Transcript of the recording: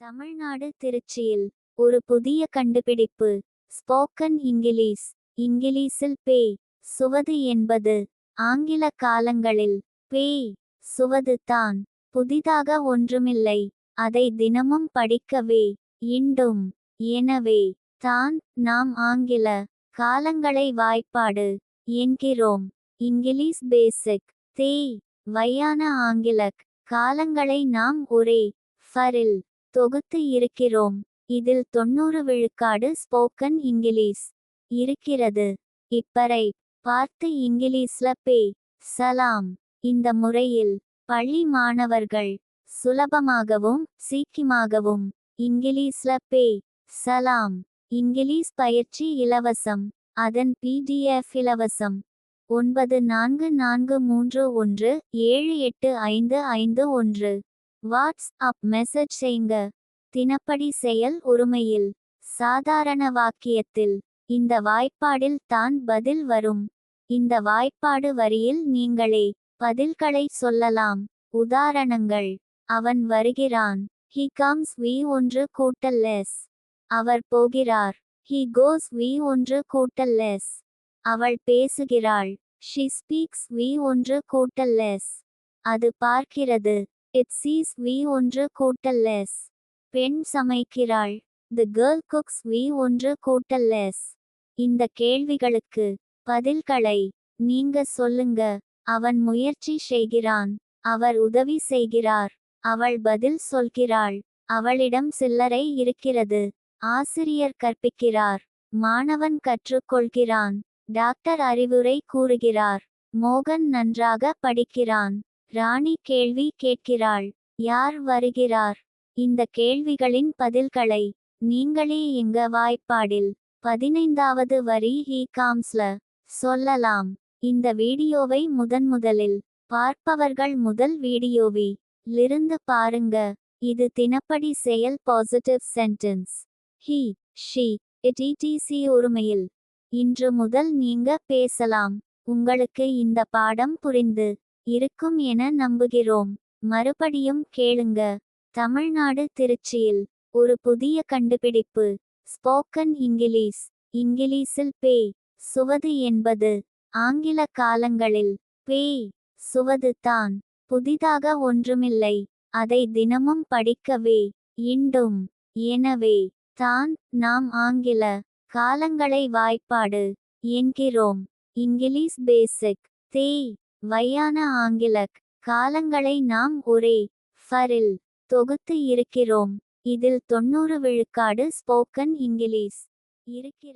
தமிழ்நாடு திருச்சியில் ஒரு புதிய கண்டுபிடிப்பு. ஸ்போக்கன் இங்கிலீஷ் இங்கிலீஷில் பேய் சுவது என்பது ஆங்கில காலங்களில் பேய் சுவது தான். புதிதாக ஒன்றுமில்லை அதை தினமும் படிக்கவே இண்டும் எனவே தான் நாம் ஆங்கில காலங்களை வாய்ப்பாடு என்கிறோம். இங்கிலீஷ் பேசிக் தேய் வையான ஆங்கிலக் காலங்களை நாம் ஒரே ஃபரில் தொகுத்து இருக்கிறோம். இதில் தொண்ணூறு விழுக்காடு ஸ்போக்கன் இங்கிலீஷ். இருக்கிறது. இப்பறை பார்த்து இங்கிலீஷ்ல பே. சலாம். இந்த முறையில் பள்ளி மாணவர்கள் சுலபமாகவும் சீக்கியமாகவும் இங்கிலீஷ்ல பே. சலாம். இங்கிலீஷ் பயிற்சி இலவசம். அதன் பிடிஎஃப் இலவசம். ஒன்பது நான்கு நான்கு மூன்று ஒன்று ஏழு எட்டு ஐந்து ஐந்து ஒன்று. வாட்ஸ் அப் மெசேஜ் செய்யுங்க தினப்படி செயல் உரிமையில். சாதாரண வாக்கியத்தில். இந்த வாய்ப்பாடில் தான் பதில் வரும். இந்த வாய்ப்பாடு வரியில் நீங்களே பதில்களை சொல்லலாம். உதாரணங்கள். அவன் வருகிறான். ஹி கம்ஸ் வி ஒன்று கூட்டல் லெஸ் அவர் போகிறார். ஹி கோஸ் வி ஒன்று கூட்டல் லெஸ் அவள் பேசுகிறாள். ஷி ஸ்பீக்ஸ் வி ஒன்று கூட்டல் லெஸ் அது பார்க்கிறது. இட் சீஸ் வி ஒன்று கூட்டல் லெஸ் பெண் சமைக்கிறாள். தி கேர்ள் குக்ஸ் வி ஒன்று கூட்டல் லெஸ் இந்த கேள்விகளுக்கு பதில்களை நீங்க சொல்லுங்க. அவன் முயற்சி செய்கிறான். அவர் உதவி செய்கிறார். அவள் பதில் சொல்கிறாள். அவளிடம் சில்லறை இருக்கிறது. ஆசிரியர் கற்பிக்கிறார். மாணவன் கற்றுக்கொள்கிறான். டாக்டர் அறிவுரை கூறுகிறார். மோகன் நன்றாக படிக்கிறான். ராணி கேள்வி கேட்கிறாள். யார் வருகிறார்? இந்த கேள்விகளின் பதில்களை நீங்களே எங்க வாய்ப்பாடில் பதினைந்தாவது வரி ஹீ காம்ஸ்ல சொல்லலாம். இந்த வீடியோவை முதன் முதலில் பார்ப்பவர்கள் முதல் வீடியோவி லிருந்து பாருங்க. இது தினப்படி செயல் positive sentence he she it உரிமையில். இன்று முதல் நீங்க பேசலாம். உங்களுக்கு இந்த பாடம் புரிந்து இருக்கும் என நம்புகிறோம். மறுபடியும் கேளுங்க. தமிழ்நாடு திருச்சியில் ஒரு புதிய கண்டுபிடிப்பு. Spoken English. இங்கிலீஷில் பேய் சுவது என்பது ஆங்கில காலங்களில் பேய் சுவது தான். புதிதாக ஒன்றுமில்லை. அதை தினமும் படிக்கவே. இண்டும் எனவே தான் நாம் ஆங்கில காலங்களை வாய்ப்பாடு என்கிறோம். இங்கிலீஷ் பேசிக். தேய் வையான ஆங்கிலக் காலங்களை நாம் ஒரே ஃபரில் தொகுத்து இருக்கிறோம். இதில் தொண்ணூறு விழுக்காடு ஸ்போக்கன் இங்கிலீஷ் இருக்கிறது.